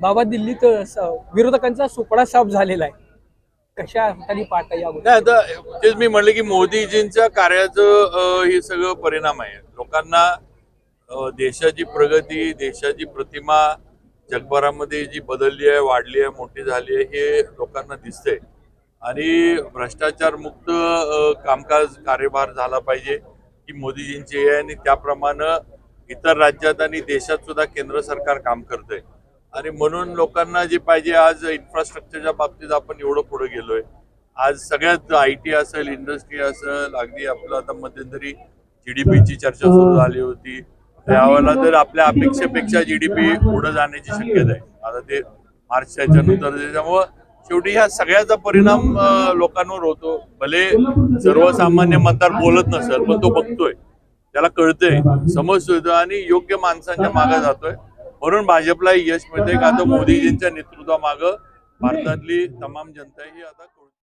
बाबा दिल्लीत विरोधकांचा सुपडा साफ झालेला आहे. कशा हाताने पाहता या नाही आता तेच मी म्हणलं की मोदीजींच्या कार्याचं हे सगळं परिणाम आहे. लोकांना देशाची प्रगती देशाची प्रतिमा जगभरामध्ये जी बदलली आहे वाढली आहे मोठी झाली आहे हे लोकांना दिसतंय. आणि भ्रष्टाचार मुक्त कामकाज कार्यभार झाला पाहिजे की मोदीजींची आहे. आणि त्याप्रमाणे इतर राज्यात आणि देशात सुद्धा केंद्र सरकार काम करतंय. आणि म्हणून लोकांना जे पाहिजे आज इन्फ्रास्ट्रक्चरच्या बाबतीत आपण एवढं पुढे गेलोय. आज सगळ्यात आय टी असेल इंडस्ट्री असेल अगदी आपलं आता मध्यंतरी जीडीपीची चर्चा सुरू झाली होती. त्यावेळेला तर आपल्या अपेक्षेपेक्षा जीडीपी पुढे जाण्याची शक्यता आहे. आता ते मार्चच्या नंतर त्याच्यामुळं शेवटी ह्या सगळ्याचा परिणाम लोकांवर होतो. भले सर्वसामान्य मतदार बोलत नसेल पण तो बघतोय. त्याला कळतंय समजतोय आणि योग्य माणसांच्या मागे जातोय. म्हणून भाजपला यश मिळते का आता मोदीजींच्या नेतृत्वामागं भारतातली तमाम जनता ही आता